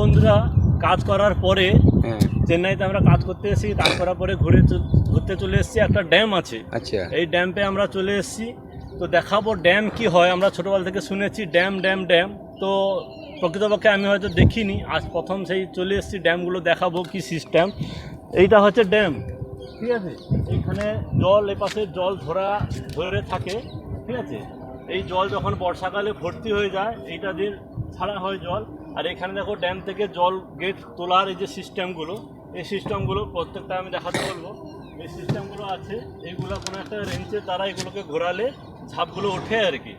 বন্ধুরা কাজ করার পরে হ্যাঁ। চেন্নাইতে আমরা কাজ করতে এসেছি কাজ করার পরে ঘুরে ঘুরতে চলে এসেছি একটা ড্যাম আছে। আচ্ছা। এই ড্যাম্পে আমরা চলে এসেছি। তো দেখাবো ড্যাম কি হয় আমরা ছোটোবেলা থেকে শুনেছি ড্যাম ড্যাম ড্যাম। তো প্রকৃতপক্ষে আমি হয়তো দেখিনি আজ প্রথম সেই চলে এসেছি ড্যামগুলো দেখাবো কি সিস্টেম এইটা হচ্ছে ড্যাম ঠিক আছে? এইখানে জল এপাশে জল ধরা ধরে থাকে ঠিক আছে? এই জল যখন বর্ষাকালে ভর্তি হয়ে যায় এইটা দিয়ে ছাড়া হয় জল। আর এখানে দেখো ড্যাম থেকে জল গেট তোলার এই যে সিস্টেমগুলো এই সিস্টেমগুলো প্রত্যেকটা আমি দেখাতে বলব। এই সিস্টেমগুলো আছে, এইগুলো কোনো একটা রেঞ্চের দ্বারা এগুলোকে ঘোরালে ঝাপগুলো ওঠে আর কি,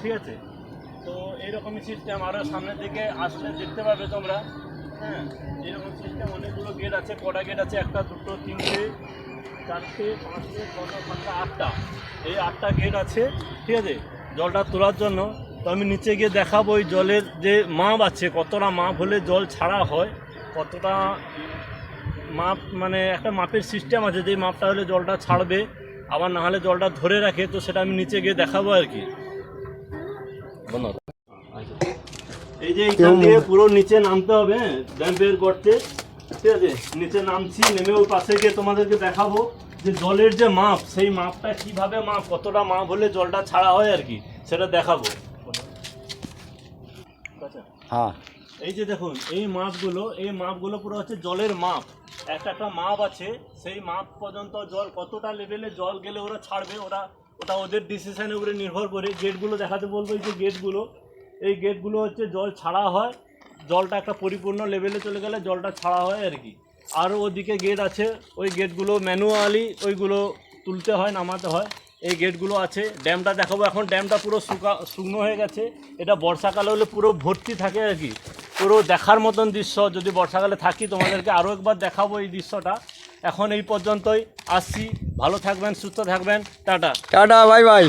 ঠিক আছে? তো এইরকমই সিস্টেম আরও সামনের দিকে আসলে দেখতে পাবে তোমরা হ্যাঁ? এরকম সিস্টেম অনেকগুলো গেট আছে, কটা গেট আছে? একটা, দুটো, তিনটে, চারটে, পাঁচটে, ছটা, সাতটা, আটটা। এই আটটা গেট আছে, ঠিক আছে? জলটা তোলার জন্য। তো আমি নিচে গিয়ে দেখাবো ওই জলের যে মাপ আছে কতটা মাপ হলে জল ছাড়া হয় কতটা মাপ মানে একটা মাপের সিস্টেম আছে যে মাপটা হলে জলটা ছাড়বে আবার না হলে জলটা ধরে রাখে তো সেটা আমি নিচে গিয়ে দেখাবো আর কি। এই যে এইখান দিয়ে পুরো নিচে নামতে হবে হ্যাঁ ড্যাম বের করতে। ঠিক আছে? নিচে নামছি নেমে ওই পাশে গিয়ে তোমাদেরকে দেখাবো যে জলের যে মাপ সেই মাপটা কীভাবে মাপ কতটা মাপ হলে জলটা ছাড়া হয় আর কি সেটা দেখাবো। আচ্ছা হ্যাঁ। এই যে দেখুন এই মাপগুলো এই মাপগুলো পুরো হচ্ছে জলের মাপ। একটা একটা মাপ আছে সেই মাপ পর্যন্ত জল কতটা লেভেলে জল গেলে ওরা ছাড়বে ওরা ওটা ওদের ডিসিশনের উপরে নির্ভর করে। গেটগুলো দেখাতে বলব এই যে গেটগুলো এই গেটগুলো হচ্ছে জল ছাড়া হয় জলটা একটা পরিপূর্ণ লেভেলে চলে গেলে জলটা ছাড়া হয় আর কি। আরও ওদিকে গেট আছে ওই গেটগুলো ম্যানুয়ালি ওইগুলো তুলতে হয় নামাতে হয়। এই গেটগুলো আছে। ড্যামটা দেখাবো এখন। ড্যামটা পুরো শুকা শুকনো হয়ে গেছে। এটা বর্ষাকালে হলে পুরো ভর্তি থাকে আর কি। পুরো দেখার মতন দৃশ্য। যদি বর্ষাকালে থাকি, তোমাদেরকে আরও একবার দেখাবো এই দৃশ্যটা। এখন এই পর্যন্তই। আসছি। ভালো থাকবেন, সুস্থ থাকবেন। টাটা। Tata, bye bye.